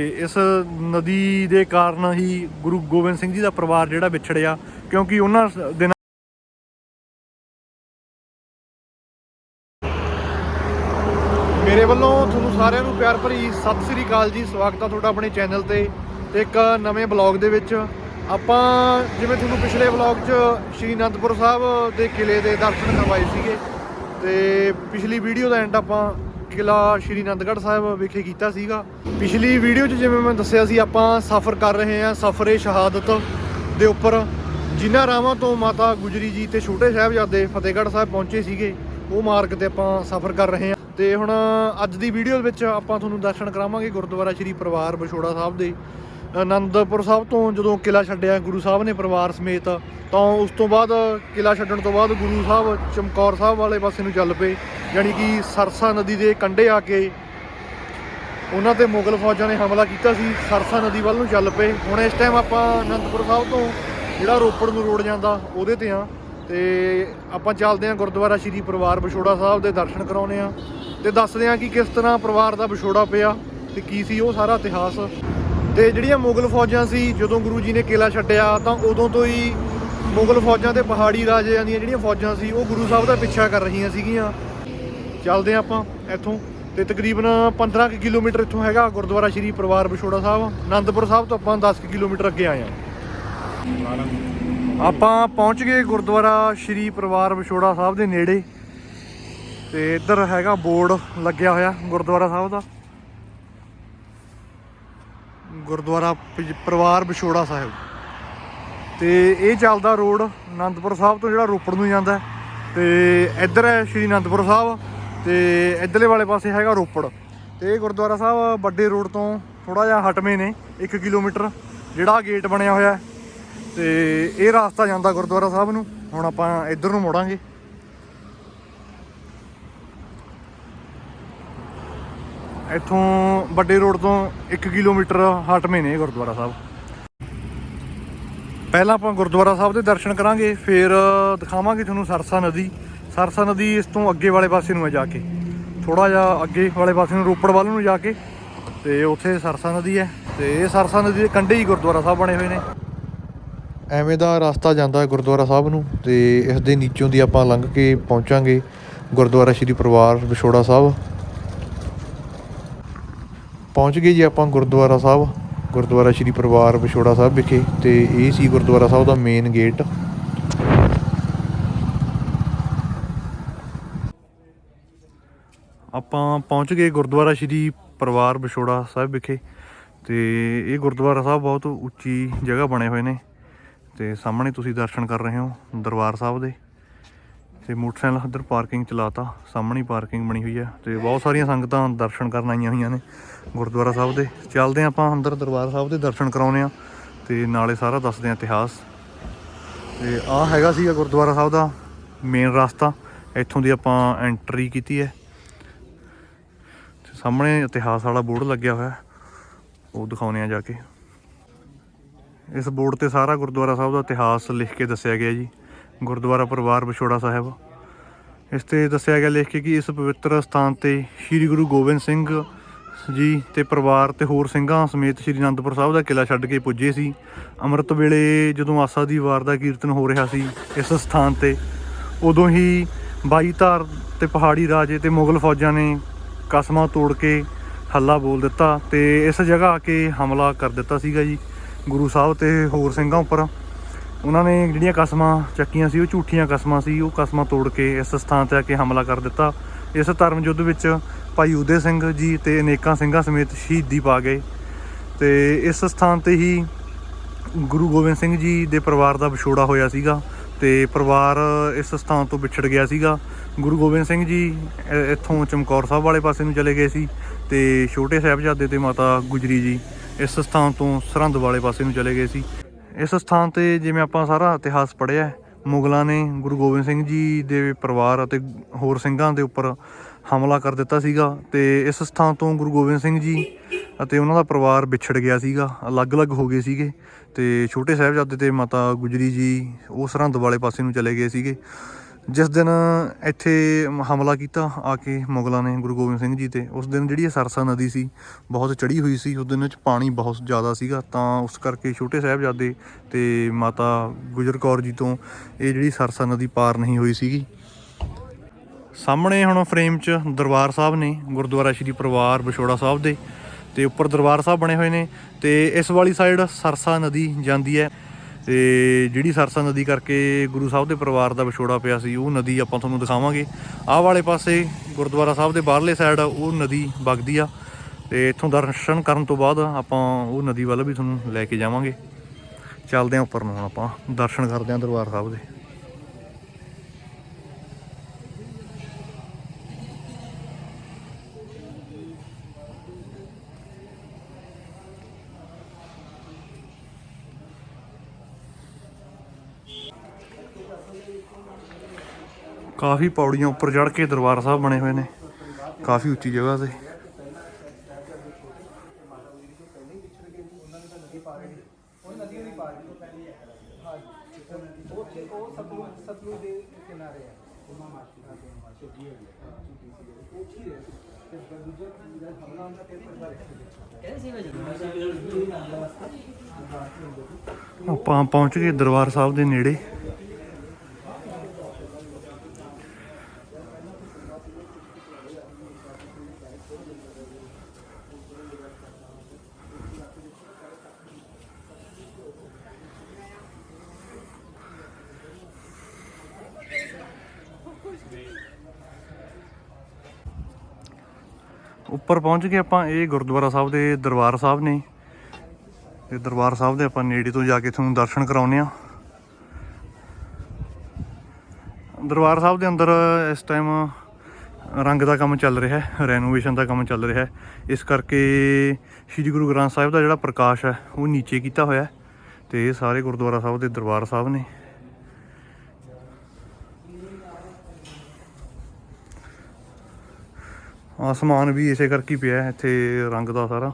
ਤੇ ਇਸ ਨਦੀ ਦੇ ਕਾਰਨ ਹੀ ਗੁਰੂ ਗੋਬਿੰਦ ਸਿੰਘ ਜੀ ਦਾ ਪਰਿਵਾਰ ਜਿਹੜਾ ਵਿਛੜਿਆ, ਕਿਉਂਕਿ ਉਹਨਾਂ ਸ- ਦਿਨਾਂ ਮੇਰੇ ਵੱਲੋਂ ਤੁਹਾਨੂੰ ਸਾਰਿਆਂ ਨੂੰ ਪਿਆਰ ਭਰੀ ਸਤਿ ਸ੍ਰੀ ਅਕਾਲ ਜੀ। ਸਵਾਗਤ ਆ ਤੁਹਾਡਾ ਆਪਣੇ ਚੈਨਲ ਤੇ। ਤੇ ਇੱਕ ਨਵੇਂ ਬਲੌਗ ਦੇ ਵਿੱਚ ਆਪਾਂ ਜਿਵੇਂ ਤੁਹਾਨੂੰ ਪਿਛਲੇ ਬਲੌਗ 'ਚ ਸ਼੍ਰੀ ਅਨੰਦਪੁਰ ਸਾਹਿਬ ਦੇ ਕਿਲੇ ਦੇ ਦਰਸ਼ਨ ਕਰਵਾਏ ਸੀਗੇ, ਤੇ ਪਿਛਲੀ ਵੀਡੀਓ ਦਾ ਐਂਡ ਆਪਾਂ ਕਿਲਾ ਸ਼੍ਰੀ ਅਨੰਦਗੜ੍ਹ ਸਾਹਿਬ ਵਿਖੇ ਕੀਤਾ ਸੀਗਾ। ਪਿਛਲੀ ਵੀਡੀਓ 'ਚ ਜਿਵੇਂ ਮੈਂ ਦੱਸਿਆ ਸੀ, ਆਪਾਂ ਸਫ਼ਰ ਕਰ ਰਹੇ ਹਾਂ ਸਫ਼ਰੇ ਸ਼ਹਾਦਤ ਦੇ ਉੱਪਰ। ਜਿਨ੍ਹਾਂ ਰਾਵਾਂ ਤੋਂ ਮਾਤਾ ਗੁਜਰੀ ਜੀ ਤੇ ਛੋਟੇ ਸਾਹਿਬਜ਼ਾਦੇ ਫਤਿਹਗੜ੍ਹ ਸਾਹਿਬ ਪਹੁੰਚੇ ਸੀਗੇ, ਉਹ ਮਾਰਗ ਤੇ ਆਪਾਂ ਸਫ਼ਰ ਕਰ ਰਹੇ ਹਾਂ। ਤੇ ਹੁਣ ਅੱਜ ਦੀ ਵੀਡੀਓ ਵਿੱਚ ਆਪਾਂ ਤੁਹਾਨੂੰ ਦਰਸ਼ਨ ਕਰਾਵਾਂਗੇ ਗੁਰਦੁਆਰਾ ਸ਼੍ਰੀ ਪਰਿਵਾਰ ਵਿਛੋੜਾ ਸਾਹਿਬ ਦੇ। ਆਨੰਦਪੁਰ ਸਾਹਿਬ ਤੋਂ ਜਦੋਂ ਕਿਲਾ ਛੱਡਿਆ, ਗੁਰੂ ਸਾਹਿਬ ਨੇ ਪਰਿਵਾਰ ਸਮੇਤ, ਤਾਂ ਉਸ ਤੋਂ ਬਾਅਦ ਕਿਲਾ ਛੱਡਣ ਤੋਂ ਬਾਅਦ ਗੁਰੂ ਸਾਹਿਬ ਚਮਕੌਰ ਸਾਹਿਬ ਵਾਲੇ ਪਾਸੇ ਨੂੰ ਚੱਲ ਪਏ, ਯਾਨੀ ਕਿ ਸਰਸਾ ਨਦੀ ਦੇ ਕੰਢੇ ਆ ਕੇ ਉਹਨਾਂ ਤੇ ਮੁਗਲ ਫੌਜਾਂ ਨੇ ਹਮਲਾ ਕੀਤਾ ਸੀ, ਸਰਸਾ ਨਦੀ ਵੱਲ ਨੂੰ ਚੱਲ ਪਏ। ਹੁਣ ਇਸ ਟਾਈਮ ਆਪਾਂ ਅਨੰਦਪੁਰ ਸਾਹਿਬ ਤੋਂ ਜਿਹੜਾ ਰੋਪੜ ਨੂੰ ਰੋਡ ਜਾਂਦਾ, ਉਹਦੇ ਤੇ ਆ ਤੇ ਆਪਾਂ ਚੱਲਦੇ ਆ ਗੁਰਦੁਆਰਾ ਸ਼੍ਰੀ ਪਰਿਵਾਰ ਵਿਛੋੜਾ ਸਾਹਿਬ ਦੇ ਦਰਸ਼ਨ ਕਰਾਉਨੇ ਆ ਤੇ ਦੱਸਦੇ ਆ ਕਿ ਕਿਸ ਤਰ੍ਹਾਂ ਪਰਿਵਾਰ ਦਾ ਵਿਛੋੜਾ ਪਿਆ ਤੇ ਕੀ ਸੀ ਉਹ ਸਾਰਾ ਇਤਿਹਾਸ। ਤੇ ਜਿਹੜੀਆਂ ਮੁਗਲ ਫੌਜਾਂ ਸੀ, ਜਦੋਂ ਗੁਰੂ ਜੀ ਨੇ ਕਿਲਾ ਛੱਡਿਆ, ਤਾਂ ਉਦੋਂ ਤੋਂ ਹੀ ਮੁਗਲ ਫੌਜਾਂ ਤੇ ਪਹਾੜੀ ਰਾਜਿਆਂ ਦੀਆਂ ਜਿਹੜੀਆਂ ਫੌਜਾਂ ਸੀ, ਉਹ ਗੁਰੂ ਸਾਹਿਬ ਦਾ ਪਿੱਛਾ ਕਰ ਰਹੀਆਂ ਸੀਗੀਆਂ। ਚੱਲਦੇ ਹਾਂ ਆਪਾਂ ਇੱਥੋਂ ਤੇ ਤਕਰੀਬਨ 15 ਕੁ ਕਿਲੋਮੀਟਰ ਇੱਥੋਂ ਹੈਗਾ ਗੁਰਦੁਆਰਾ ਸ਼੍ਰੀ ਪਰਿਵਾਰ ਵਿਛੋੜਾ ਸਾਹਿਬ। ਆਨੰਦਪੁਰ ਸਾਹਿਬ ਤੋਂ ਆਪਾਂ 10 ਕੁ ਕਿਲੋਮੀਟਰ ਅੱਗੇ ਆਏ ਹਾਂ। ਆਪਾਂ ਪਹੁੰਚ ਗਏ ਗੁਰਦੁਆਰਾ ਸ਼੍ਰੀ ਪਰਿਵਾਰ ਵਿਛੋੜਾ ਸਾਹਿਬ ਦੇ ਨੇੜੇ ਤੇ ਇੱਧਰ ਹੈਗਾ ਬੋਰਡ ਲੱਗਿਆ ਹੋਇਆ ਗੁਰਦੁਆਰਾ ਸਾਹਿਬ ਦਾ। ਗੁਰਦੁਆਰਾ ਪ- ਪਰਿਵਾਰ ਵਿਛੋੜਾ ਸਾਹਿਬ ਤੇ ਇਹ ਚੱਲਦਾ ਰੋਡ ਆਨੰਦਪੁਰ ਸਾਹਿਬ ਤੋਂ ਜਿਹੜਾ ਰੋਪੜ ਨੂੰ ਜਾਂਦਾ ਹੈ। ਤੇ ਇੱਧਰ ਹੈ ਸ਼੍ਰੀ ਅਨੰਦਪੁਰ ਸਾਹਿਬ ਤੇ ਇੱਧਰਲੇ ਵਾਲੇ ਪਾਸੇ ਹੈਗਾ ਰੋਪੜ ਤੇ ਇਹ ਗੁਰਦੁਆਰਾ ਸਾਹਿਬ ਵੱਡੇ ਰੋਡ ਤੋਂ ਥੋੜਾ ਜਿਹਾ ਹਟਵੇਂ ਨੇ 1 ਕਿਲੋਮੀਟਰ, ਜਿਹੜਾ ਗੇਟ ਬਣਿਆ ਹੋਇਆ ਹੈ। ਤੇ ਇਹ ਰਸਤਾ ਜਾਂਦਾ ਗੁਰਦੁਆਰਾ ਸਾਹਿਬ ਨੂੰ ਹੁਣ ਆਪਾਂ ਇੱਧਰ ਨੂੰ ਮੁੜਾਂਗੇ ਇੱਥੋਂ ਵੱਡੇ ਰੋਡ ਤੋਂ 1 ਕਿਲੋਮੀਟਰ ਹਟਵੇਂ ਨੇ ਗੁਰਦੁਆਰਾ ਸਾਹਿਬ। ਪਹਿਲਾਂ ਆਪਾਂ ਗੁਰਦੁਆਰਾ ਸਾਹਿਬ ਦੇ ਦਰਸ਼ਨ ਕਰਾਂਗੇ, ਫਿਰ ਦਿਖਾਵਾਂਗੇ ਤੁਹਾਨੂੰ ਸਰਸਾ ਨਦੀ। ਸਰਸਾ ਨਦੀ ਇਸ ਤੋਂ ਅੱਗੇ ਵਾਲੇ ਪਾਸੇ ਨੂੰ ਹੈ ਜਾ ਕੇ। ਥੋੜਾ ਜਿਹਾ ਅੱਗੇ ਵਾਲੇ ਪਾਸੇ ਨੂੰ ਰੋਪੜ ਵੱਲ ਨੂੰ ਜਾ ਕੇ, ਤੇ ਉੱਥੇ ਸਰਸਾ ਨਦੀ ਹੈ। ਤੇ ਇਹ ਸਰਸਾ ਨਦੀ ਦੇ ਕੰਢੇ ਹੀ ਗੁਰਦੁਆਰਾ ਸਾਹਿਬ ਬਣੇ ਹੋਏ ਨੇ। ਐਵੇਂ ਦਾ ਰਸਤਾ ਜਾਂਦਾ ਹੈ ਗੁਰਦੁਆਰਾ ਸਾਹਿਬ ਨੂੰ, ਤੇ ਇਸ ਦੇ ਨੀਚੋਂ ਦੀ ਆਪਾਂ ਲੰਘ ਕੇ ਪਹੁੰਚਾਂਗੇ ਗੁਰਦੁਆਰਾ ਸ਼੍ਰੀ ਪਰਿਵਾਰ ਵਿਛੋੜਾ ਸਾਹਿਬ। ਪਹੁੰਚ ਗਏ ਜੀ ਆਪਾਂ ਗੁਰਦੁਆਰਾ ਸਾਹਿਬ, ਗੁਰਦੁਆਰਾ ਸ਼੍ਰੀ ਪਰਿਵਾਰ ਵਿਛੋੜਾ ਸਾਹਿਬ ਵਿਖੇ ਤੇ ਇਹ ਸੀ ਗੁਰਦੁਆਰਾ ਸਾਹਿਬ ਦਾ ਮੇਨ ਗੇਟ ਆਪਾਂ ਪਹੁੰਚ ਗਏ ਗੁਰਦੁਆਰਾ ਸ਼੍ਰੀ ਪਰਿਵਾਰ ਵਿਛੋੜਾ ਸਾਹਿਬ ਵਿਖੇ ਤੇ ਇਹ ਗੁਰਦੁਆਰਾ ਸਾਹਿਬ ਬਹੁਤ ਉੱਚੀ ਜਗ੍ਹਾ ਬਣੇ ਹੋਏ ਨੇ ਤੇ ਸਾਹਮਣੇ ਤੁਸੀਂ ਦਰਸ਼ਨ ਕਰ ਰਹੇ ਹੋ ਦਰਬਾਰ ਸਾਹਿਬ ਦੇ। ਤੇ ਮੋਟਰਸਾਈਕਲ ਇੱਧਰ ਪਾਰਕਿੰਗ ਚਲਾਤਾ, ਸਾਹਮਣੇ ਪਾਰਕਿੰਗ ਬਣੀ ਹੋਈ ਹੈ ਤੇ ਬਹੁਤ ਸਾਰੀਆਂ ਸੰਗਤਾਂ ਦਰਸ਼ਨ ਕਰਨ ਆਈਆਂ ਹੋਈਆਂ ਨੇ ਗੁਰਦੁਆਰਾ ਸਾਹਿਬ ਦੇ। ਚੱਲਦੇ ਹਾਂ ਆਪਾਂ ਅੰਦਰ ਦਰਬਾਰ ਸਾਹਿਬ ਦੇ ਦਰਸ਼ਨ ਕਰਾਉਨੇ ਆ ਤੇ ਨਾਲੇ ਸਾਰਾ ਦੱਸਦੇ ਹਾਂ ਇਤਿਹਾਸ। ਤੇ ਆਹ ਹੈਗਾ ਸੀਗਾ ਗੁਰਦੁਆਰਾ ਸਾਹਿਬ ਦਾ ਮੇਨ ਰਸਤਾ, ਇੱਥੋਂ ਦੀ ਆਪਾਂ ਐਂਟਰੀ ਕੀਤੀ ਹੈ। ਤੇ ਸਾਹਮਣੇ ਇਤਿਹਾਸ ਵਾਲਾ ਬੋਰਡ ਲੱਗਿਆ ਹੋਇਆ, ਉਹ ਦਿਖਾਉਨੇ ਆ ਜਾ ਕੇ। ਇਸ ਬੋਰਡ ਤੇ ਸਾਰਾ ਗੁਰਦੁਆਰਾ ਸਾਹਿਬ ਦਾ ਇਤਿਹਾਸ ਲਿਖ ਕੇ ਦੱਸਿਆ ਗਿਆ ਜੀ। ਗੁਰਦੁਆਰਾ ਪਰਿਵਾਰ ਵਿਛੋੜਾ ਸਾਹਿਬ। ਇਸ ਤੇ ਦੱਸਿਆ ਗਿਆ ਲਿਖ ਕੇ ਕਿ ਇਸ ਪਵਿੱਤਰ ਸਥਾਨ ਤੇ ਸ੍ਰੀ ਗੁਰੂ ਗੋਬਿੰਦ ਸਿੰਘ ਜੀ ਤੇ ਪਰਿਵਾਰ ਤੇ ਹੋਰ ਸਿੰਘਾਂ ਸਮੇਤ ਸ੍ਰੀ ਅਨੰਦਪੁਰ ਸਾਹਿਬ ਦਾ ਕਿਲਾ ਛੱਡ ਕੇ ਪੁੱਜੇ ਸੀ। ਅੰਮ੍ਰਿਤ ਵੇਲੇ ਜਦੋਂ ਆਸਾ ਦੀ ਵਾਰ ਦਾ ਕੀਰਤਨ ਹੋ ਰਿਹਾ ਸੀ ਇਸ ਸਥਾਨ ਤੇ, ਉਦੋਂ ਹੀ ਬਾਈ ਧਾਰ ਤੇ ਪਹਾੜੀ ਰਾਜੇ ਤੇ ਮੁਗਲ ਫੌਜਾਂ ਨੇ ਕਸਮਾਂ ਤੋੜ ਕੇ ਹੱਲਾ ਬੋਲ ਦਿੱਤਾ ਤੇ ਇਸ ਜਗ੍ਹਾ ਆ ਕੇ ਹਮਲਾ ਕਰ ਦਿੱਤਾ ਸੀਗਾ ਜੀ। ਗੁਰੂ ਸਾਹਿਬ ਤੇ ਹੋਰ ਸਿੰਘਾਂ ਉੱਪਰ ਉਹਨਾਂ ਨੇ ਜਿਹੜੀਆਂ ਕਸਮਾਂ ਚੱਕੀਆਂ ਸੀ, ਉਹ ਝੂਠੀਆਂ ਕਸਮਾਂ ਸੀ, ਉਹ ਕਸਮਾਂ ਤੋੜ ਕੇ ਇਸ ਸਥਾਨ ਤੇ ਆ ਕੇ ਹਮਲਾ ਕਰ ਦਿੱਤਾ। ਇਸ ਧਰਮ ਯੁੱਧ ਵਿੱਚ ਭਾਈ ਉਦੇ ਸਿੰਘ ਜੀ ਤੇ ਅਨੇਕਾਂ ਸਿੰਘਾਂ ਸਮੇਤ ਸ਼ਹੀਦੀ ਪਾ ਗਏ। ਤੇ ਇਸ ਸਥਾਨ ਤੇ ਹੀ ਗੁਰੂ ਗੋਬਿੰਦ ਸਿੰਘ ਜੀ ਦੇ ਪਰਿਵਾਰ ਦਾ ਵਿਛੋੜਾ ਹੋਇਆ ਸੀਗਾ ਤੇ ਪਰਿਵਾਰ ਇਸ ਸਥਾਨ ਤੋਂ ਵਿਛੜ ਗਿਆ ਸੀਗਾ। ਗੁਰੂ ਗੋਬਿੰਦ ਸਿੰਘ ਜੀ ਇੱਥੋਂ ਚਮਕੌਰ ਸਾਹਿਬ ਵਾਲੇ ਪਾਸੇ ਨੂੰ ਚਲੇ ਗਏ ਸੀ ਤੇ ਛੋਟੇ ਸਾਹਿਬਜ਼ਾਦੇ ਤੇ ਮਾਤਾ ਗੁਜਰੀ ਜੀ ਇਸ ਸਥਾਨ ਤੋਂ ਸਰਹੰਦ ਵਾਲੇ ਪਾਸੇ ਨੂੰ ਚਲੇ ਗਏ ਸੀ। ਇਸ ਸਥਾਨ ਤੇ ਜਿਵੇਂ ਆਪਾਂ ਸਾਰਾ ਇਤਿਹਾਸ ਪੜ੍ਹਿਆ ਮੁਗਲਾਂ ਨੇ ਗੁਰੂ ਗੋਬਿੰਦ ਸਿੰਘ ਜੀ ਦੇ ਪਰਿਵਾਰ ਅਤੇ ਹੋਰ ਸਿੰਘਾਂ ਦੇ ਉੱਪਰ ਹਮਲਾ ਕਰ ਦਿੱਤਾ ਸੀਗਾ ਤੇ ਇਸ ਸਥਾਨ ਤੋਂ ਗੁਰੂ ਗੋਬਿੰਦ ਸਿੰਘ ਜੀ ਅਤੇ ਉਹਨਾਂ ਦਾ ਪਰਿਵਾਰ ਵਿਛੜ ਗਿਆ ਸੀਗਾ, ਅਲੱਗ-ਅਲੱਗ ਹੋ ਗਏ ਸੀਗੇ ਤੇ ਛੋਟੇ ਸਾਹਿਬਜ਼ਾਦੇ ਤੇ ਮਾਤਾ ਗੁਜਰੀ ਜੀ ਉਹ ਸਰਹੰਦ ਵਾਲੇ ਪਾਸੇ ਨੂੰ ਚਲੇ ਗਏ ਸੀਗੇ। ਜਿਸ ਦਿਨ ਇੱਥੇ ਹਮਲਾ ਕੀਤਾ ਆ ਕੇ ਮੁਗਲਾਂ ਨੇ ਗੁਰੂ ਗੋਬਿੰਦ ਸਿੰਘ ਜੀ ਤੇ, ਉਸ ਦਿਨ ਜਿਹੜੀ ਇਹ ਸਰਸਾ ਨਦੀ ਸੀ, ਬਹੁਤ ਚੜੀ ਹੋਈ ਸੀ, ਉਸ ਦਿਨ ਵਿੱਚ ਪਾਣੀ ਬਹੁਤ ਜ਼ਿਆਦਾ ਸੀਗਾ, ਤਾਂ ਉਸ ਕਰਕੇ ਛੋਟੇ ਸਾਹਿਬਜ਼ਾਦੇ ਤੇ ਮਾਤਾ ਗੁਜਰ ਕੌਰ ਜੀ ਤੋਂ ਇਹ ਜਿਹੜੀ ਸਰਸਾ ਨਦੀ ਪਾਰ ਨਹੀਂ ਹੋਈ ਸੀਗੀ। ਸਾਹਮਣੇ ਹੁਣ ਫਰੇਮ 'ਚ ਦਰਬਾਰ ਸਾਹਿਬ ਨੇ, ਗੁਰਦੁਆਰਾ ਸ਼੍ਰੀ ਪਰਿਵਾਰ ਵਿਛੋੜਾ ਸਾਹਿਬ ਦੇ, ਤੇ ਉੱਪਰ ਦਰਬਾਰ ਸਾਹਿਬ ਬਣੇ ਹੋਏ ਨੇ, ਤੇ ਇਸ ਵਾਲੀ ਸਾਈਡ ਸਰਸਾ ਨਦੀ ਜਾਂਦੀ ਹੈ। ਤੇ ਜਿਹੜੀ ਸਰਸਾ ਨਦੀ ਕਰਕੇ ਗੁਰੂ ਸਾਹਿਬ ਦੇ ਪਰਿਵਾਰ ਦਾ ਵਿਛੋੜਾ ਪਿਆ ਸੀ, ਉਹ ਨਦੀ ਆਪਾਂ ਤੁਹਾਨੂੰ ਦਿਖਾਵਾਂਗੇ। ਆਹ ਵਾਲੇ ਪਾਸੇ ਗੁਰਦੁਆਰਾ ਸਾਹਿਬ ਦੇ ਬਾਹਰਲੇ ਸਾਈਡ ਉਹ ਨਦੀ ਵਗਦੀ ਆ ਤੇ ਇੱਥੋਂ ਦਰਸ਼ਨ ਕਰਨ ਤੋਂ ਬਾਅਦ ਆਪਾਂ ਉਹ ਨਦੀ ਵੱਲ ਵੀ ਤੁਹਾਨੂੰ ਲੈ ਕੇ ਜਾਵਾਂਗੇ। ਚੱਲਦੇ ਹਾਂ ਉੱਪਰ ਨੂੰ ਹੁਣ ਆਪਾਂ, ਦਰਸ਼ਨ ਕਰਦੇ ਹਾਂ ਦਰਬਾਰ ਸਾਹਿਬ ਦੇ। ਕਾਫੀ ਪੌੜੀਆਂ ਉੱਪਰ ਚੜ੍ਹ ਕੇ ਦਰਬਾਰ ਸਾਹਿਬ ਬਣੇ ਹੋਏ ਨੇ। ਕਾਫੀ ਉੱਚੀ ਜਗ੍ਹਾ ਤੇ। ਆਪਾਂ ਪਹੁੰਚ ਗਏ ਦਰਬਾਰ ਸਾਹਿਬ ਦੇ ਨੇੜੇ। ਉੱਪਰ ਪਹੁੰਚ ਗਏ ਆਪਾਂ, ਇਹ ਗੁਰਦੁਆਰਾ ਸਾਹਿਬ ਦੇ ਦਰਬਾਰ ਸਾਹਿਬ ਨੇ। ਤੇ ਦਰਬਾਰ ਸਾਹਿਬ ਦੇ ਆਪਾਂ ਨੇੜੇ ਤੋਂ ਜਾ ਕੇ ਤੁਹਾਨੂੰ ਦਰਸ਼ਨ ਕਰਾਉਨੇ ਆ ਦਰਬਾਰ ਸਾਹਿਬ ਦੇ ਅੰਦਰ ਇਸ ਟਾਈਮ ਰੰਗ ਦਾ ਕੰਮ ਚੱਲ ਰਿਹਾ ਹੈ ਰੈਨੋਵੇਸ਼ਨ ਦਾ ਕੰਮ ਚੱਲ ਰਿਹਾ ਹੈ। ਇਸ ਕਰਕੇ ਸ੍ਰੀ ਗੁਰੂ ਗ੍ਰੰਥ ਸਾਹਿਬ ਦਾ ਜਿਹੜਾ ਪ੍ਰਕਾਸ਼ ਹੈ, ਉਹ ਨੀਚੇ ਕੀਤਾ ਹੋਇਆ ਹੈ ਤੇ ਇਹ ਸਾਰੇ ਗੁਰਦੁਆਰਾ ਸਾਹਿਬ ਦੇ ਦਰਬਾਰ ਸਾਹਿਬ ਨੇ। ਸਮਾਨ ਵੀ ਇਸੇ ਕਰਕੇ ਪਿਆ ਇੱਥੇ ਰੰਗ ਦਾ ਸਾਰਾ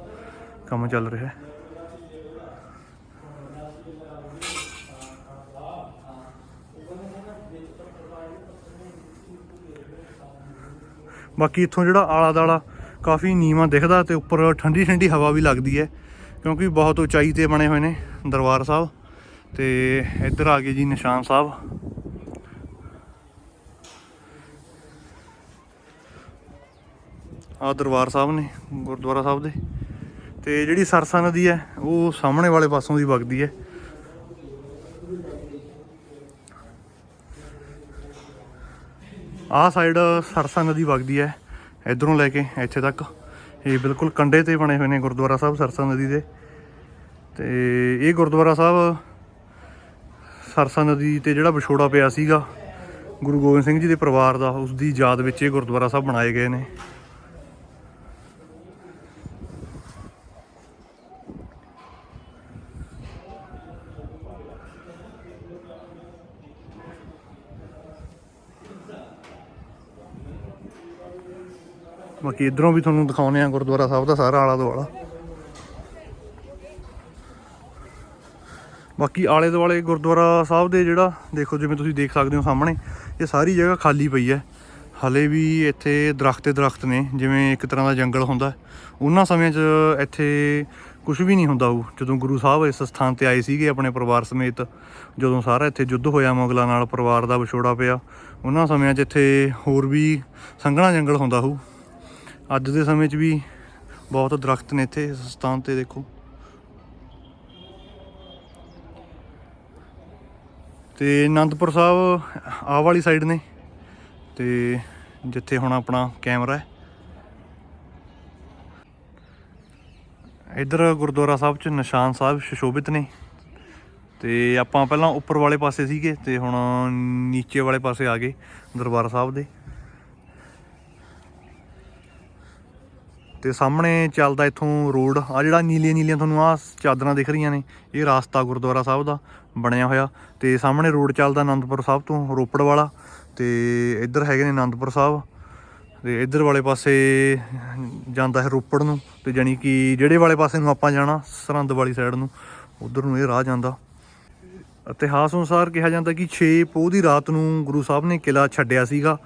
ਕੰਮ ਚੱਲ ਰਿਹਾ ਹੈ। ਬਾਕੀ ਇੱਥੋਂ ਜਿਹੜਾ ਆਲਾ ਦਾਲਾ ਕਾਫੀ ਨੀਵਾਂ ਦਿਖਦਾ ਤੇ ਉੱਪਰ ਠੰਡੀ ਠੰਡੀ ਹਵਾ ਵੀ ਲੱਗਦੀ ਹੈ, ਕਿਉਂਕਿ ਬਹੁਤ ਉਚਾਈ ਤੇ ਬਣੇ ਹੋਏ ਨੇ ਦਰਬਾਰ ਸਾਹਿਬ ਤੇ ਇੱਧਰ ਆ ਗਏ ਜੀ ਨਿਸ਼ਾਨ ਸਾਹਿਬ। ਆ ਦਰਬਾਰ ਸਾਹਿਬ ਨੇ, ਗੁਰਦੁਆਰਾ ਸਾਹਿਬ ਦੇ। ਤੇ ਜਿਹੜੀ ਸਰਸਾ ਨਦੀ ਹੈ, ਉਹ ਸਾਹਮਣੇ ਵਾਲੇ ਪਾਸੋਂ ਦੀ ਵਗਦੀ ਹੈ। ਆਹ ਸਾਈਡ ਸਰਸਾ ਨਦੀ ਵਗਦੀ ਹੈ, ਇਧਰੋਂ ਲੈ ਕੇ ਇੱਥੇ ਤੱਕ। ਇਹ ਬਿਲਕੁਲ ਕੰਢੇ ਤੇ ਬਣੇ ਹੋਏ ਨੇ ਗੁਰਦੁਆਰਾ ਸਾਹਿਬ ਸਰਸਾ ਨਦੀ ਦੇ। ਤੇ ਇਹ ਗੁਰਦੁਆਰਾ ਸਾਹਿਬ ਸਰਸਾ ਨਦੀ ਤੇ ਜਿਹੜਾ ਵਿਛੋੜਾ ਪਿਆ ਸੀਗਾ, ਗੁਰੂ ਗੋਬਿੰਦ ਸਿੰਘ ਜੀ ਦੇ ਪਰਿਵਾਰ ਦਾ ਉਸ ਦੀ ਯਾਦ ਵਿੱਚ ਇਹ ਗੁਰਦੁਆਰਾ ਸਾਹਿਬ ਬਣਾਏ ਗਏ ਨੇ। ਬਾਕੀ ਇਧਰੋਂ ਵੀ ਤੁਹਾਨੂੰ ਦਿਖਾਉਨੇ ਆ ਗੁਰਦੁਆਰਾ ਸਾਹਿਬ ਦਾ ਸਾਰਾ ਆਲਾ ਦੁਆਲਾ। ਬਾਕੀ ਆਲੇ ਦੁਆਲੇ ਗੁਰਦੁਆਰਾ ਸਾਹਿਬ ਦੇ ਜਿਹੜਾ, ਦੇਖੋ ਜਿਵੇਂ ਤੁਸੀਂ ਦੇਖ ਸਕਦੇ ਹੋ ਸਾਹਮਣੇ, ਇਹ ਸਾਰੀ ਜਗ੍ਹਾ ਖਾਲੀ ਪਈ ਹੈ। ਹਲੇ ਵੀ ਇੱਥੇ ਦਰਖਤ ਹੀ ਦਰਖਤ ਨੇ, ਜਿਵੇਂ ਇੱਕ ਤਰ੍ਹਾਂ ਦਾ ਜੰਗਲ ਹੁੰਦਾ। ਉਹਨਾਂ ਸਮਿਆਂ 'ਚ ਇੱਥੇ ਕੁਝ ਵੀ ਨਹੀਂ ਹੁੰਦਾ ਉਹ ਜਦੋਂ ਗੁਰੂ ਸਾਹਿਬ ਇਸ ਸਥਾਨ ਤੇ ਆਏ ਸੀਗੇ ਆਪਣੇ ਪਰਿਵਾਰ ਸਮੇਤ, ਜਦੋਂ ਸਾਰਾ ਇੱਥੇ ਯੁੱਧ ਹੋਇਆ ਮੁਗਲਾਂ ਨਾਲ, ਪਰਿਵਾਰ ਦਾ ਵਿਛੋੜਾ ਪਿਆ, ਉਹਨਾਂ ਸਮਿਆਂ 'ਚ ਇੱਥੇ ਹੋਰ ਵੀ ਸੰਘਣਾ ਜੰਗਲ ਹੁੰਦਾ ਹੋਊ। ਅੱਜ ਦੇ ਸਮੇਂ 'ਚ ਵੀ ਬਹੁਤ ਦਰਖਤ ਨੇ ਇੱਥੇ, ਇਸ ਸਥਾਨ ਤੇ ਦੇਖੋ। ਤੇ ਅਨੰਦਪੁਰ ਸਾਹਿਬ ਆਹ ਵਾਲੀ ਸਾਈਡ ਨੇ, ਤੇ ਜਿੱਥੇ ਹੁਣ ਆਪਣਾ ਕੈਮਰਾ ਹੈ। ਇੱਧਰ ਗੁਰਦੁਆਰਾ ਸਾਹਿਬ 'ਚ ਨਿਸ਼ਾਨ ਸਾਹਿਬ ਸੁਸ਼ੋਭਿਤ ਨੇ। ਤੇ ਆਪਾਂ ਪਹਿਲਾਂ ਉੱਪਰ ਵਾਲੇ ਪਾਸੇ ਸੀਗੇ, ਤੇ ਹੁਣ ਨੀਚੇ ਵਾਲੇ ਪਾਸੇ ਆ ਗਏ ਦਰਬਾਰ ਸਾਹਿਬ ਦੇ। ਤੇ ਸਾਹਮਣੇ ਚੱਲਦਾ ਇੱਥੋਂ ਰੋਡ। ਆ ਜਿਹੜਾ ਨੀਲੀਆਂ ਨੀਲੀਆਂ ਤੁਹਾਨੂੰ ਆ ਚਾਦਰਾਂ ਦਿਖ ਰਹੀਆਂ ਨੇ, ਇਹ ਰਾਸਤਾ ਗੁਰਦੁਆਰਾ ਸਾਹਿਬ ਦਾ ਬਣਿਆ ਹੋਇਆ। ਤੇ ਸਾਹਮਣੇ ਰੋਡ ਚੱਲਦਾ ਆਨੰਦਪੁਰ ਸਾਹਿਬ ਤੋਂ, ਰੋਪੜ ਵਾਲਾ। ਤੇ ਇੱਧਰ ਹੈਗੇ ਨੇ ਆਨੰਦਪੁਰ ਸਾਹਿਬ। ਤੇ ਇੱਧਰ ਵਾਲੇ ਪਾਸੇ ਜਾਂਦਾ ਹੈ ਰੋਪੜ ਨੂੰ। ਤੇ ਜਾਣੀ ਕਿ ਜਿਹੜੇ ਵਾਲੇ ਪਾਸੇ ਨੂੰ ਆਪਾਂ ਜਾਣਾ, ਸਰਹੰਦ ਵਾਲੀ ਸਾਈਡ ਨੂੰ, ਉਧਰ ਨੂੰ ਇਹ ਰਾਹ ਜਾਂਦਾ। ਇਤਿਹਾਸ ਅਨੁਸਾਰ ਕਿਹਾ ਜਾਂਦਾ ਕਿ 6 ਪੋਹ ਦੀ ਰਾਤ ਨੂੰ ਗੁਰੂ ਸਾਹਿਬ ਨੇ ਕਿਲਾ ਛੱਡਿਆ ਸੀਗਾ।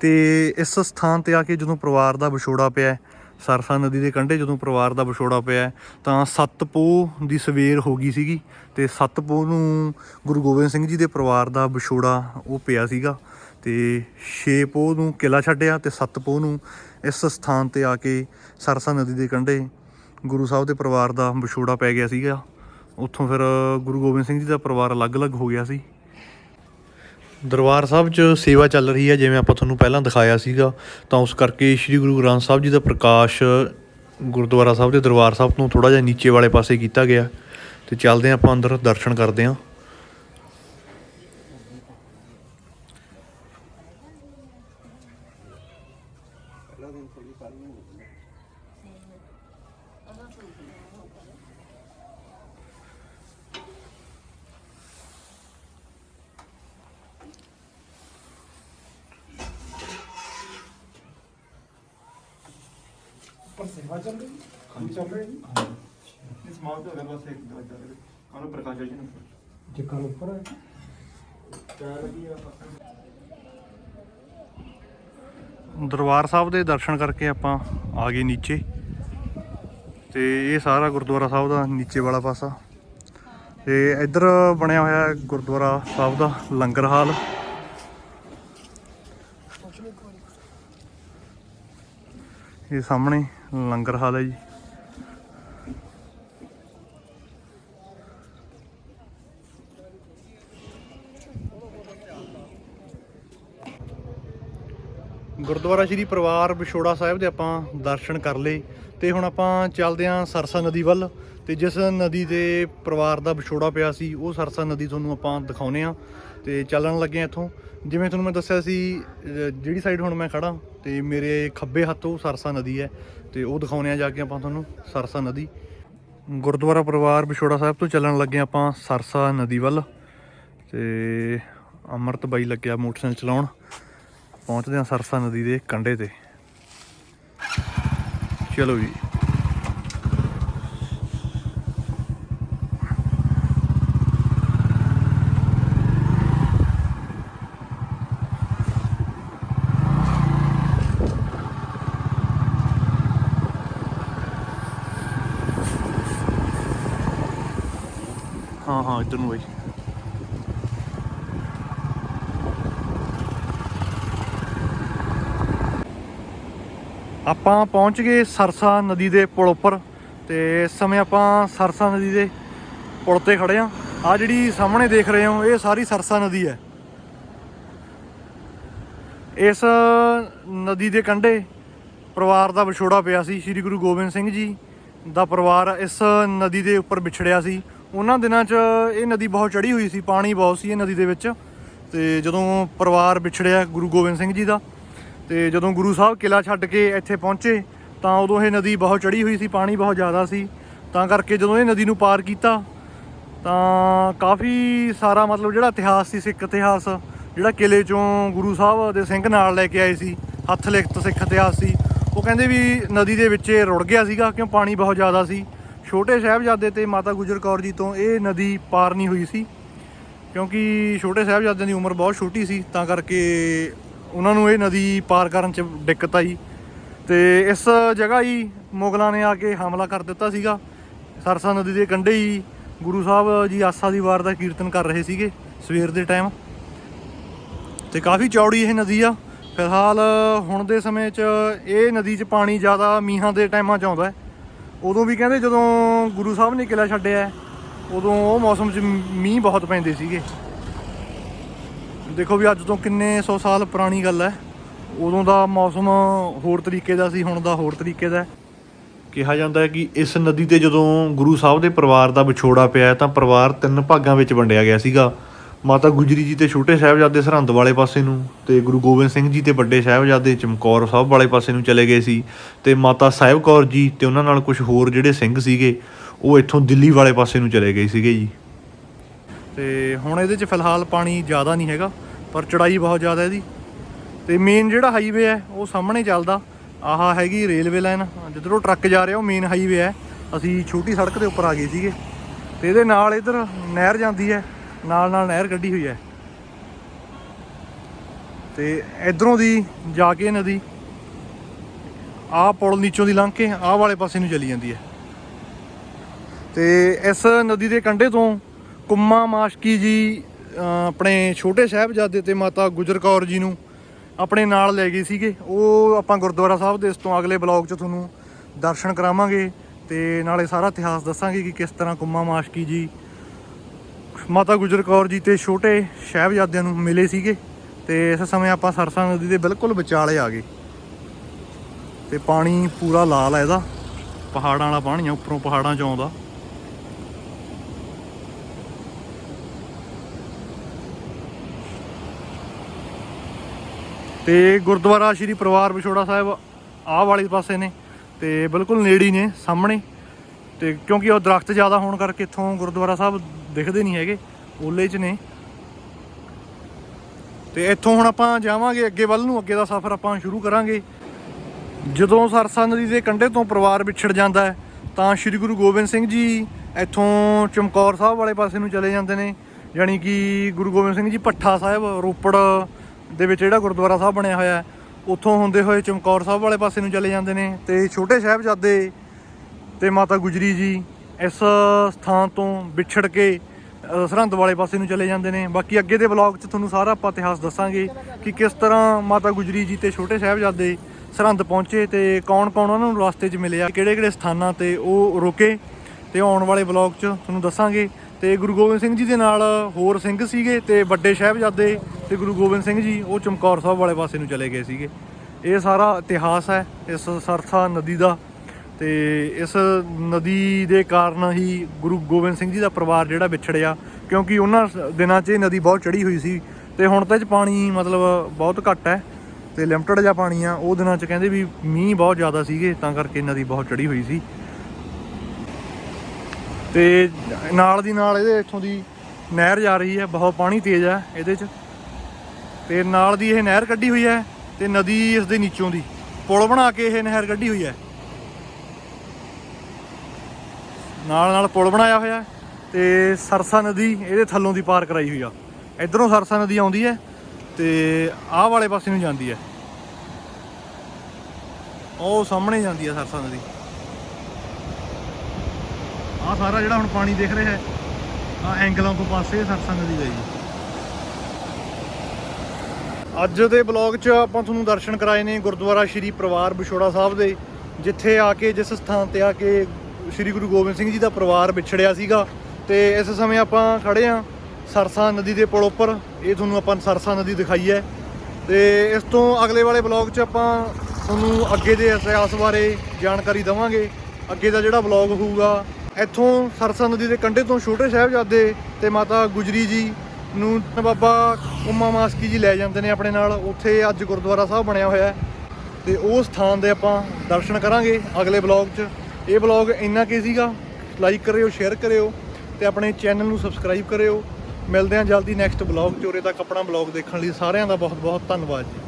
ਤੇ ਇਸ ਸਥਾਨ ਤੇ ਆ ਕੇ ਜਦੋਂ ਪਰਿਵਾਰ ਦਾ ਵਿਛੋੜਾ ਪਿਆ ਸਰਸਾ ਨਦੀ ਦੇ ਕੰਢੇ ਜਦੋਂ ਪਰਿਵਾਰ ਦਾ ਵਿਛੋੜਾ ਪਿਆ ਤਾਂ 7 ਪੋਹ ਦੀ ਸਵੇਰ ਹੋ ਗਈ ਸੀਗੀ ਤੇ 7 ਪੋਹ ਨੂੰ ਗੁਰੂ ਗੋਬਿੰਦ ਸਿੰਘ ਜੀ ਦੇ ਪਰਿਵਾਰ ਦਾ ਵਿਛੋੜਾ ਉਹ ਪਿਆ ਸੀਗਾ ਤੇ 6 ਪੋਹ ਨੂੰ ਕਿਲਾ ਛੱਡਿਆ ਤੇ 7 ਪੋਹ ਨੂੰ ਇਸ ਸਥਾਨ ਤੇ ਆ ਕੇ ਸਰਸਾ ਨਦੀ ਦੇ ਕੰਢੇ ਗੁਰੂ ਸਾਹਿਬ ਦੇ ਪਰਿਵਾਰ ਦਾ ਵਿਛੋੜਾ ਪੈ ਗਿਆ ਸੀਗਾ। ਉੱਥੋਂ ਫਿਰ ਗੁਰੂ ਗੋਬਿੰਦ ਸਿੰਘ ਜੀ ਦਾ ਪਰਿਵਾਰ ਅਲੱਗ-ਅਲੱਗ ਹੋ ਗਿਆ ਸੀ। ਦਰਬਾਰ ਸਾਹਿਬ 'ਚ ਸੇਵਾ ਚੱਲ ਰਹੀ ਹੈ, ਜਿਵੇਂ ਆਪਾਂ ਤੁਹਾਨੂੰ ਪਹਿਲਾਂ ਦਿਖਾਇਆ ਸੀਗਾ, ਤਾਂ ਉਸ ਕਰਕੇ ਸ੍ਰੀ ਗੁਰੂ ਗ੍ਰੰਥ ਸਾਹਿਬ ਜੀ ਦਾ ਪ੍ਰਕਾਸ਼ ਗੁਰਦੁਆਰਾ ਸਾਹਿਬ ਦੇ ਦਰਬਾਰ ਸਾਹਿਬ ਤੋਂ ਥੋੜਾ ਜਿਹਾ ਨੀਚੇ ਵਾਲੇ ਪਾਸੇ ਕੀਤਾ ਗਿਆ। ਤੇ ਚੱਲਦੇ ਹਾਂ ਆਪਾਂ ਅੰਦਰ ਦਰਸ਼ਨ ਕਰਦੇ ਹਾਂ। ਪਰ ਸੇਵਾ ਚੱਲ ਰਹੀ ਕੰਮ ਚੱਲ ਰਿਹਾ ਜੀ। ਇਸ ਮਾਲ ਤੋਂ ਅਗਰ ਬਸ ਇੱਕ ਦੋ ਚੱਲ ਕਾਨੂੰ ਪ੍ਰਕਾਸ਼ ਜੀ ਨੂੰ ਜੇ ਕਾਲ ਉੱਪਰ ਹੈ ਚਾਰ ਵੀ ਆ ਦਰਬਾਰ ਸਾਹਿਬ ਦੇ ਦਰਸ਼ਨ ਕਰਕੇ ਆਪਾਂ ਆ ਗਏ ਨੀਚੇ। ਤੇ ਇਹ ਸਾਰਾ ਗੁਰਦੁਆਰਾ ਸਾਹਿਬ ਦਾ ਨੀਚੇ ਵਾਲਾ ਪਾਸਾ। ਤੇ ਇੱਧਰ ਬਣਿਆ ਹੋਇਆ ਗੁਰਦੁਆਰਾ ਸਾਹਿਬ ਦਾ ਲੰਗਰ ਹਾਲ। ਇਹ ਸਾਹਮਣੇ ਲੰਗਰ ਹਾਲ ਹੈ ਜੀ। ਗੁਰਦੁਆਰਾ ਸ਼੍ਰੀ ਪਰਿਵਾਰ ਵਿਛੋੜਾ ਸਾਹਿਬ ਦੇ ਆਪਾਂ ਦਰਸ਼ਨ ਕਰ ਲਏ ਤੇ ਹੁਣ ਆਪਾਂ ਚੱਲਦੇ ਆਂ ਸਰਸਾ ਨਦੀ ਵੱਲ ਤੇ ਜਿਸ ਨਦੀ ਦੇ ਪਰਿਵਾਰ ਦਾ ਵਿਛੋੜਾ ਪਿਆ ਸੀ, ਉਹ ਸਰਸਾ ਨਦੀ ਤੁਹਾਨੂੰ ਆਪਾਂ ਦਿਖਾਉਨੇ ਆ ਤੇ ਚੱਲਣ ਲੱਗੇ ਆਂ ਇੱਥੋਂ। ਜਿਵੇਂ ਤੁਹਾਨੂੰ ਮੈਂ ਦੱਸਿਆ ਸੀ ਜਿਹੜੀ ਸਾਈਡ ਹੁਣ ਮੈਂ ਖੜਾ ਤੇ ਮੇਰੇ ਖੱਬੇ ਹੱਥੋਂ ਸਰਸਾ ਨਦੀ ਹੈ ਤੇ ਉਹ ਦਿਖਾਉਨੇ ਆ ਜਾ ਕੇ ਆਪਾਂ ਤੁਹਾਨੂੰ ਸਰਸਾ ਨਦੀ। ਗੁਰਦੁਆਰਾ ਪਰਿਵਾਰ ਵਿਛੋੜਾ ਸਾਹਿਬ ਤੋਂ ਚੱਲਣ ਲੱਗੇ ਆਂ ਆਪਾਂ ਸਰਸਾ ਨਦੀ ਵੱਲ ਤੇ ਅਮਰਤ ਬਾਈ ਲੱਗਿਆ ਮੋਟਰਸਾਈਕਲ ਚਲਾਉਣ। ਪਹੁੰਚਦੇ ਹਾਂ ਸਰਸਾ ਨਦੀ ਦੇ ਕੰਢੇ ਤੇ। ਚਲੋ ਜੀ ਹਾਂ ਹਾਂ ਇੱਧਰ ਨੂੰ ਬਾਈ। ਆਪਾਂ ਪਹੁੰਚ ਗਏ ਸਰਸਾ ਨਦੀ ਦੇ ਪੁਲ ਉੱਪਰ ਤੇ ਇਸ ਸਮੇਂ ਆਪਾਂ ਸਰਸਾ ਨਦੀ ਦੇ ਪੁਲ ਤੇ ਖੜੇ ਆ। ਆ ਜਿਹੜੀ ਸਾਹਮਣੇ ਦੇਖ ਰਹੇ ਹੋ, ਇਹ ਸਾਰੀ ਸਰਸਾ ਨਦੀ ਹੈ। ਇਸ ਨਦੀ ਦੇ ਕੰਢੇ ਪਰਿਵਾਰ ਦਾ ਵਿਛੋੜਾ ਪਿਆ ਸੀ, ਸ੍ਰੀ ਗੁਰੂ ਗੋਬਿੰਦ ਸਿੰਘ ਜੀ ਦਾ ਪਰਿਵਾਰ ਇਸ ਨਦੀ ਦੇ ਉੱਪਰ ਵਿਛੜਿਆ ਸੀ। ਉਹਨਾਂ ਦਿਨਾਂ 'ਚ ਇਹ ਨਦੀ ਬਹੁਤ ਚੜੀ ਹੋਈ ਸੀ, ਪਾਣੀ ਬਹੁਤ ਸੀ ਇਹ ਨਦੀ ਦੇ ਵਿੱਚ। ਤੇ ਜਦੋਂ ਪਰਿਵਾਰ ਵਿਛੜਿਆ ਗੁਰੂ ਗੋਬਿੰਦ ਸਿੰਘ ਜੀ ਦਾ, ਤੇ ਜਦੋਂ ਗੁਰੂ ਸਾਹਿਬ ਕਿਲਾ ਛੱਡ ਕੇ ਇੱਥੇ ਪਹੁੰਚੇ, ਤਾਂ ਉਦੋਂ ਇਹ ਨਦੀ ਬਹੁਤ ਚੜੀ ਹੋਈ ਸੀ, ਪਾਣੀ ਬਹੁਤ ਜ਼ਿਆਦਾ ਸੀ। ਤਾਂ ਕਰਕੇ ਜਦੋਂ ਇਹ ਨਦੀ ਨੂੰ ਪਾਰ ਕੀਤਾ, ਤਾਂ ਕਾਫੀ ਸਾਰਾ ਮਤਲਬ ਜਿਹੜਾ ਇਤਿਹਾਸ ਸੀ, ਸਿੱਖ ਇਤਿਹਾਸ, ਜਿਹੜਾ ਕਿਲੇ ਚੋਂ ਗੁਰੂ ਸਾਹਿਬ ਦੇ ਸਿੰਘ ਨਾਲ ਲੈ ਕੇ ਆਏ ਸੀ, ਹੱਥ ਲਿਖਤ ਸਿੱਖ ਇਤਿਹਾਸ ਸੀ, ਉਹ ਕਹਿੰਦੇ ਵੀ ਨਦੀ ਦੇ ਵਿੱਚ ਇਹ ਰੁੜ ਗਿਆ ਸੀਗਾ ਕਿਉਂ ਪਾਣੀ ਬਹੁਤ ਜ਼ਿਆਦਾ ਸੀ। ਛੋਟੇ ਸਾਹਿਬਜ਼ਾਦੇ ਤੇ ਮਾਤਾ ਗੁਜਰ ਕੌਰ ਜੀ ਤੋਂ ਇਹ ਨਦੀ ਪਾਰ ਨਹੀਂ ਹੋਈ ਸੀ, ਕਿਉਂਕਿ ਛੋਟੇ ਸਾਹਿਬਜ਼ਾਦਿਆਂ ਦੀ ਉਮਰ ਬਹੁਤ ਛੋਟੀ ਸੀ, ਤਾਂ ਕਰਕੇ ਉਹਨਾਂ ਨੂੰ ਇਹ ਨਦੀ ਪਾਰ ਕਰਨ 'ਚ ਦਿੱਕਤ ਆਈ ਤੇ ਇਸ ਜਗ੍ਹਾ ਹੀ ਮੁਗਲਾਂ ਨੇ ਆ ਕੇ ਹਮਲਾ ਕਰ ਦਿੱਤਾ ਸੀਗਾ। ਸਰਸਾ ਨਦੀ ਦੇ ਕੰਢੇ ਹੀ ਗੁਰੂ ਸਾਹਿਬ ਜੀ ਆਸਾ ਦੀ ਵਾਰ ਦਾ ਕੀਰਤਨ ਕਰ ਰਹੇ ਸੀਗੇ ਸਵੇਰ ਦੇ ਟਾਈਮ। ਤੇ ਕਾਫੀ ਚੌੜੀ ਇਹ ਨਦੀ ਆ। ਫਿਲਹਾਲ ਹੁਣ ਦੇ ਸਮੇਂ 'ਚ ਇਹ ਨਦੀ 'ਚ ਪਾਣੀ ਜ਼ਿਆਦਾ ਮੀਂਹਾਂ ਦੇ ਟਾਈਮਾਂ 'ਚ ਆਉਂਦਾ ਹੈ। ਉਦੋਂ ਵੀ ਕਹਿੰਦੇ ਜਦੋਂ ਗੁਰੂ ਸਾਹਿਬ ਨੇ ਕਿਲਾ ਛੱਡਿਆ, ਉਦੋਂ ਉਹ ਮੌਸਮ 'ਚ ਮੀਂਹ ਬਹੁਤ ਪੈਂਦੇ ਸੀਗੇ। ਦੇਖੋ ਵੀ ਅੱਜ ਤੋਂ ਕਿੰਨੇ 100 ਸਾਲ ਪੁਰਾਣੀ ਗੱਲ ਹੈ। ਉਦੋਂ ਦਾ ਮੌਸਮ ਹੋਰ ਤਰੀਕੇ ਦਾ ਸੀ, ਹੁਣ ਦਾ ਹੋਰ ਤਰੀਕੇ ਦਾ ਕਿਹਾ ਜਾਂਦਾ ਹੈ ਕਿ ਇਸ ਨਦੀ ਤੇ ਜਦੋਂ ਗੁਰੂ ਸਾਹਿਬ ਦੇ ਪਰਿਵਾਰ ਦਾ ਵਿਛੋੜਾ ਪਿਆ ਤਾਂ ਪਰਿਵਾਰ ਤਿੰਨ ਭਾਗਾਂ ਵਿੱਚ ਵੰਡਿਆ ਗਿਆ ਸੀਗਾ। ਮਾਤਾ ਗੁਜਰੀ ਜੀ ਤੇ ਛੋਟੇ ਸਾਹਿਬਜ਼ਾਦੇ ਸਰਹੰਦ ਵਾਲੇ ਪਾਸੇ ਨੂੰ ਤੇ ਗੁਰੂ ਗੋਬਿੰਦ ਸਿੰਘ ਜੀ ਤੇ ਵੱਡੇ ਸਾਹਿਬਜ਼ਾਦੇ ਚਮਕੌਰ ਸਾਹਿਬ ਵਾਲੇ ਪਾਸੇ ਨੂੰ ਚਲੇ ਗਏ ਸੀ ਤੇ ਮਾਤਾ ਸਾਹਿਬ ਕੌਰ ਜੀ ਤੇ ਉਹਨਾਂ ਨਾਲ ਕੁਝ ਹੋਰ ਜਿਹੜੇ ਸਿੰਘ ਸੀਗੇ, ਉਹ ਇੱਥੋਂ ਦਿੱਲੀ ਵਾਲੇ ਪਾਸੇ ਨੂੰ ਚਲੇ ਗਏ ਸੀਗੇ ਜੀ। ਤੇ ਹੁਣ ਇਹਦੇ 'ਚ ਫਿਲਹਾਲ ਪਾਣੀ ਜ਼ਿਆਦਾ ਨਹੀਂ ਹੈਗਾ, ਪਰ ਚੜਾਈ ਬਹੁਤ ਜ਼ਿਆਦਾ ਇਹਦੀ। ਤੇ ਮੇਨ ਜਿਹੜਾ ਹਾਈਵੇ ਹੈ, ਉਹ ਸਾਹਮਣੇ ਚੱਲਦਾ। ਆਹ ਹੈਗੀ ਰੇਲਵੇ ਲਾਈਨ, ਜਿੱਧਰੋਂ ਟਰੱਕ ਜਾ ਰਿਹਾ ਉਹ ਮੇਨ ਹਾਈਵੇ ਹੈ। ਅਸੀਂ ਛੋਟੀ ਸੜਕ ਦੇ ਉੱਪਰ ਆ ਗਏ ਸੀਗੇ। ਤੇ ਇਹਦੇ ਨਾਲ ਇਧਰ ਨਹਿਰ ਜਾਂਦੀ ਹੈ। ਨਾਲ ਨਾਲ ਨਹਿਰ ਕੱਢੀ ਹੋਈ ਹੈ। ਤੇ ਇਧਰੋਂ ਦੀ ਜਾ ਕੇ ਨਦੀ ਆਹ ਪੁਲ ਨੀਚੋਂ ਦੀ ਲੰਘ ਕੇ ਆਹ ਵਾਲੇ ਪਾਸੇ ਨੂੰ ਚਲੀ ਜਾਂਦੀ ਹੈ। ਤੇ ਇਸ ਨਦੀ ਦੇ ਕੰਢੇ ਤੋਂ ਕੁੰਮਾ ਮਾਸ਼ਕੀ ਜੀ ਆਪਣੇ ਛੋਟੇ ਸਾਹਿਬਜ਼ਾਦੇ ਤੇ ਮਾਤਾ ਗੁਜਰ ਕੌਰ ਜੀ ਨੂੰ ਆਪਣੇ ਨਾਲ ਲੈ ਗਏ ਸੀਗੇ। ਉਹ ਆਪਾਂ ਗੁਰਦੁਆਰਾ ਸਾਹਿਬ ਦੇ ਇਸ ਤੋਂ ਅਗਲੇ ਬਲੌਗ 'ਚ ਤੁਹਾਨੂੰ ਦਰਸ਼ਨ ਕਰਾਵਾਂਗੇ ਤੇ ਨਾਲੇ ਸਾਰਾ ਇਤਿਹਾਸ ਦੱਸਾਂਗੇ ਕਿ ਕਿਸ ਤਰ੍ਹਾਂ ਕੁੰਮਾ ਮਾਸ਼ਕੀ ਜੀ ਮਾਤਾ ਗੁਜਰ ਕੌਰ ਜੀ ਤੇ ਛੋਟੇ ਸਾਹਿਬਜ਼ਾਦਿਆਂ ਨੂੰ ਮਿਲੇ ਸੀਗੇ ਤੇ ਇਸ ਸਮੇਂ ਆਪਾਂ ਸਰਸਾ ਨਦੀ ਦੇ ਬਿਲਕੁਲ ਵਿਚਾਲੇ ਆ ਗਏ। ਤੇ ਪਾਣੀ ਪੂਰਾ ਲਾਲ ਹੈ ਇਹਦਾ। ਪਹਾੜਾਂ ਵਾਲਾ ਪਾਣੀ ਆ, ਉੱਪਰੋਂ ਪਹਾੜਾਂ 'ਚ ਆਉਂਦਾ। ਤੇ ਗੁਰਦੁਆਰਾ ਸ਼੍ਰੀ ਪਰਿਵਾਰ ਵਿਛੋੜਾ ਸਾਹਿਬ ਆਹ ਵਾਲੇ ਪਾਸੇ ਨੇ ਤੇ ਬਿਲਕੁਲ ਨੇੜੇ ਨੇ, ਸਾਹਮਣੇ। ਤੇ ਕਿਉਂਕਿ ਉਹ ਦਰਖਤ ਜ਼ਿਆਦਾ ਹੋਣ ਕਰਕੇ ਇੱਥੋਂ ਗੁਰਦੁਆਰਾ ਸਾਹਿਬ ਦਿਖਦੇ ਨਹੀਂ ਹੈਗੇ, ਓਲੇ 'ਚ ਨੇ। ਤੇ ਇੱਥੋਂ ਹੁਣ ਆਪਾਂ ਜਾਵਾਂਗੇ ਅੱਗੇ ਵੱਲ ਨੂੰ, ਅੱਗੇ ਦਾ ਸਫ਼ਰ ਆਪਾਂ ਸ਼ੁਰੂ ਕਰਾਂਗੇ। ਜਦੋਂ ਸਰਸਾ ਨਦੀ ਦੇ ਕੰਢੇ ਤੋਂ ਪਰਿਵਾਰ ਵਿਛੜ ਜਾਂਦਾ ਹੈ, ਤਾਂ ਸ੍ਰੀ ਗੁਰੂ ਗੋਬਿੰਦ ਸਿੰਘ ਜੀ ਇੱਥੋਂ ਚਮਕੌਰ ਸਾਹਿਬ ਵਾਲੇ ਪਾਸੇ ਨੂੰ ਚਲੇ ਜਾਂਦੇ ਨੇ। ਯਾਨੀ ਕਿ ਗੁਰੂ ਗੋਬਿੰਦ ਸਿੰਘ ਜੀ ਭੱਠਾ ਸਾਹਿਬ, ਰੋਪੜ ਦੇ ਵਿੱਚ ਜਿਹੜਾ ਗੁਰਦੁਆਰਾ ਸਾਹਿਬ ਬਣਿਆ ਹੋਇਆ ਹੈ, ਉੱਥੋਂ ਹੁੰਦੇ ਹੋਏ ਚਮਕੌਰ ਸਾਹਿਬ ਵਾਲੇ ਪਾਸੇ ਨੂੰ ਚਲੇ ਜਾਂਦੇ ਨੇ। ਤੇ ਛੋਟੇ ਸਾਹਿਬਜ਼ਾਦੇ ਤੇ ਮਾਤਾ ਗੁਜਰੀ ਜੀ ਇਸ ਸਥਾਨ ਤੋਂ ਵਿਛੜ ਕੇ ਸਰਹੰਦ ਵਾਲੇ ਪਾਸੇ ਨੂੰ ਚਲੇ ਜਾਂਦੇ ਨੇ। ਬਾਕੀ ਅੱਗੇ ਦੇ ਵਲੌਗ 'ਚ ਤੁਹਾਨੂੰ ਸਾਰਾ ਆਪਾਂ ਇਤਿਹਾਸ ਦੱਸਾਂਗੇ ਕਿ ਕਿਸ ਤਰ੍ਹਾਂ ਮਾਤਾ ਗੁਜਰੀ ਜੀ ਤੇ ਛੋਟੇ ਸਾਹਿਬਜ਼ਾਦੇ ਸਰਹੰਦ ਪਹੁੰਚੇ ਤੇ ਕੌਣ-ਕੌਣ ਉਹਨਾਂ ਨੂੰ ਰਸਤੇ 'ਚ ਮਿਲਿਆ, ਕਿਹੜੇ-ਕਿਹੜੇ ਸਥਾਨਾਂ ਤੇ ਉਹ ਰੁਕੇ। ਤੇ ਆਉਣ ਵਾਲੇ ਵਲੌਗ 'ਚ ਤੁਹਾਨੂੰ ਦੱਸਾਂਗੇ। ਤੇ ਗੁਰੂ ਗੋਬਿੰਦ ਸਿੰਘ ਜੀ ਦੇ ਨਾਲ ਹੋਰ ਸਿੰਘ ਸੀਗੇ ਤੇ ਵੱਡੇ ਸਾਹਿਬਜ਼ਾਦੇ ਤੇ ਗੁਰੂ ਗੋਬਿੰਦ ਸਿੰਘ ਜੀ, ਉਹ ਚਮਕੌਰ ਸਾਹਿਬ ਵਾਲੇ ਪਾਸੇ ਨੂੰ ਚਲੇ ਗਏ ਸੀਗੇ। ਇਹ ਸਾਰਾ ਇਤਿਹਾਸ ਹੈ, ਇਸ ਸਰਸਾ ਨਦੀ ਦਾ। ਤੇ ਇਸ ਨਦੀ ਦੇ ਕਾਰਨ ਹੀ ਗੁਰੂ ਗੋਬਿੰਦ ਸਿੰਘ ਜੀ ਦਾ ਪਰਿਵਾਰ ਜਿਹੜਾ ਵਿਛੜਿਆ, ਕਿਉਂਕਿ ਉਹਨਾਂ ਸ- ਦਿਨਾਂ 'ਚ ਇਹ ਨਦੀ ਬਹੁਤ ਚੜੀ ਹੋਈ ਸੀ ਤੇ ਹੁਣ ਤਾਂ ਇਹ 'ਚ ਪਾਣੀ ਮਤਲਬ ਬਹੁਤ ਘੱਟ ਹੈ ਤੇ ਲਿਮਟਡ ਜਿਹਾ ਪਾਣੀ ਆ, ਉਹ ਦਿਨਾਂ 'ਚ ਕਹਿੰਦੇ ਵੀ ਮੀਂਹ ਬਹੁਤ ਜ਼ਿਆਦਾ ਸੀਗੇ, ਤਾਂ ਕਰਕੇ ਨਦੀ ਬਹੁਤ ਚੜੀ ਹੋਈ ਸੀ। ਤੇ ਨਾਲ ਦੀ ਨਾਲ ਇਹਦੇ ਇੱਥੋਂ ਦੀ ਨਹਿਰ ਜਾ ਰਹੀ ਹੈ, ਬਹੁਤ ਪਾਣੀ ਤੇਜ਼ ਹੈ ਇਹਦੇ 'ਚ। ਤੇ ਨਾਲ ਦੀ ਇਹ ਨਹਿਰ ਕੱਢੀ ਹੋਈ ਹੈ ਤੇ ਨਦੀ ਇਸ ਦੇ ਨੀਚੋਂ ਦੀ, ਪੁਲ ਬਣਾ ਕੇ ਇਹ ਨਹਿਰ ਕੱਢੀ ਹੋਈ ਹੈ। ਨਾਲ ਨਾਲ ਪੁਲ ਬਣਾਇਆ ਹੋਇਆ ਹੈ ਤੇ ਸਰਸਾ ਨਦੀ ਇਹਦੇ ਥੱਲੋਂ ਦੀ ਪਾਰ ਕਰਾਈ ਹੋਈ ਆ। ਇਧਰੋਂ ਸਰਸਾ ਨਦੀ ਆਉਂਦੀ ਹੈ ਤੇ ਆਹ ਵਾਲੇ ਪਾਸੇ ਨੂੰ ਜਾਂਦੀ ਹੈ। ਉਹ ਸਾਹਮਣੇ ਜਾਂਦੀ ਹੈ ਸਰਸਾ ਨਦੀ। ਆਹ ਸਾਰਾ ਜਿਹੜਾ ਹੁਣ ਪਾਣੀ ਦਿਖ ਰਿਹਾ ਹੈ ਆ ਐਂਗਲਾਂ ਤੋਂ ਪਾਸੇ ਸਰਸਾ ਨਦੀ ਦਾ ਜੀ ਅੱਜ ਦੇ ਬਲੌਗ 'ਚ ਆਪਾਂ ਤੁਹਾਨੂੰ ਦਰਸ਼ਨ ਕਰਾਏ ਨੇ ਗੁਰਦੁਆਰਾ ਸ਼੍ਰੀ ਪਰਿਵਾਰ ਵਿਛੋੜਾ ਸਾਹਿਬ ਦੇ, ਜਿੱਥੇ ਆ ਕੇ, ਜਿਸ ਸਥਾਨ ਤੇ ਆ ਕੇ ਸ਼੍ਰੀ ਗੁਰੂ ਗੋਬਿੰਦ ਸਿੰਘ ਜੀ ਦਾ ਪਰਿਵਾਰ ਵਿਛੜਿਆ ਸੀਗਾ ਤੇ ਇਸ ਸਮੇਂ ਆਪਾਂ ਖੜੇ ਆ ਸਰਸਾ ਨਦੀ ਦੇ ਪੁਲ ਉੱਪਰ। ਇਹ ਤੁਹਾਨੂੰ ਆਪਾਂ ਸਰਸਾ ਨਦੀ ਦਿਖਾਈ ਹੈ ਤੇ ਇਸ ਤੋਂ ਅਗਲੇ ਵਾਲੇ ਬਲੌਗ 'ਚ ਆਪਾਂ ਤੁਹਾਨੂੰ ਅੱਗੇ ਦੇ ਇਤਿਹਾਸ ਬਾਰੇ ਜਾਣਕਾਰੀ ਦਵਾਂਗੇ। ਅੱਗੇ ਦਾ ਜਿਹੜਾ ਬਲੌਗ ਹੋਊਗਾ, ਇੱਥੋਂ ਸਰਸਾ ਨਦੀ ਦੇ ਕੰਢੇ ਤੋਂ ਛੋਟੇ ਸਾਹਿਬਜ਼ਾਦੇ ਤੇ ਮਾਤਾ ਗੁਜਰੀ ਜੀ ਨੂੰ ਬਾਬਾ ਉਮਾ ਮਾਸਕੀ ਜੀ ਲੈ ਜਾਂਦੇ ਨੇ ਆਪਣੇ ਨਾਲ। ਉੱਥੇ ਅੱਜ ਗੁਰਦੁਆਰਾ ਸਾਹਿਬ ਬਣਿਆ ਹੋਇਆ ਹੈ। ਤੇ ਉਹ ਸਥਾਨ ਦੇ ਆਪਾਂ ਦਰਸ਼ਨ ਕਰਾਂਗੇ ਅਗਲੇ ਬਲੌਗ 'ਚ। ਇਹ ਬਲੌਗ ਇੰਨਾ ਕੀ ਸੀਗਾ। ਲਾਈਕ ਕਰਿਓ ਸ਼ੇਅਰ ਕਰਿਓ ਤੇ ਆਪਣੇ ਚੈਨਲ ਨੂੰ ਸਬਸਕ੍ਰਾਈਬ ਕਰਿਓ। ਮਿਲਦੇ ਹਾਂ ਜਲਦੀ ਨੈਕਸਟ ਬਲੌਗ 'ਚ। ਉਰੇ ਤੱਕ ਆਪਣਾ ਬਲੌਗ ਦੇਖਣ ਲਈ ਸਾਰਿਆਂ ਦਾ ਬਹੁਤ ਬਹੁਤ ਧੰਨਵਾਦ ਜੀ।